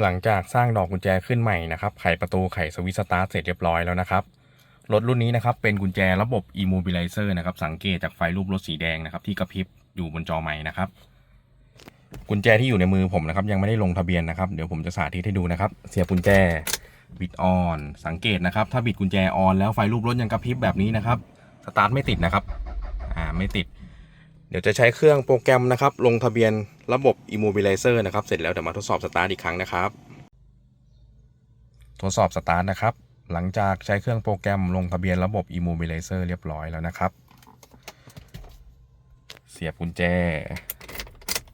หลังจากสร้างดอกกุญแจขึ้นใหม่นะครับไขประตูไขสวิตสตาร์ทเสร็จเรียบร้อยแล้วนะครับรถรุ่นนี้นะครับเป็นกุญแจระบบ immobilizer นะครับสังเกตจากไฟรูปรถสีแดงนะครับที่กระพริบอยู่บนจอใหม่นะครับ กุญแจที่อยู่ในมือผมนะครับยังไม่ได้ลงทะเบียนนะครับเดี๋ยวผมจะสาธิตให้ดูนะครับ เสียบกุญแจบิดออน สังเกตนะครับ ถ้าบิดกุญแจออนแล้วไฟรูปรถยังกระพริบแบบนี้นะครับสตาร์ทไม่ติดนะครับอ่าไม่ติด เดี๋ยวจะใช้เครื่องโปรแกรมนะครับ ลงทะเบียนระบบ immobilizer นะครับ เสร็จแล้วเดี๋ยวมาทดสอบสตาร์ทอีกครั้งนะครับ ทดสอบสตาร์ทนะครับ หลังจากใช้เครื่องโปรแกรมลงทะเบียนระบบ immobilizer เรียบร้อยแล้วนะครับ เสียบกุญแจ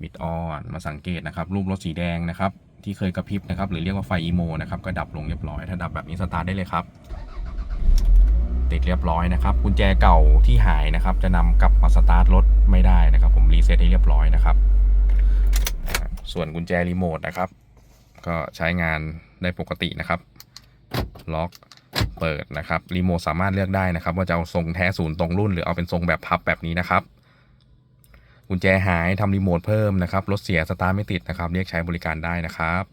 บิดออนมาสังเกตนะครับ รูปรถสีแดงนะครับ ที่เคยกระพริบนะครับ หรือเรียกว่าไฟอีโมนะครับ ก็ดับลงเรียบร้อย ถ้าดับแบบนี้สตาร์ทได้เลยครับ ติดเรียบร้อยนะครับกุญแจเก่าที่หายนะครับ จะนำกลับมาสตาร์ทรถไม่ได้นะครับ ผมรีเซ็ตให้เรียบร้อยนะครับ ส่วนกุญแจรีโมทนะครับ ก็ใช้งานได้ปกตินะครับล็อกเปิดนะครับรีโมทสามารถเลือกได้นะครับ ว่าจะเอาทรงแท้ศูนย์ตรงรุ่น หรือเอาเป็นทรงแบบพับแบบนี้นะครับกุญแจหายทำรีโมทเพิ่มนะครับรถเสียสตาร์ทไม่ติดนะครับ เรียกใช้บริการได้นะครับ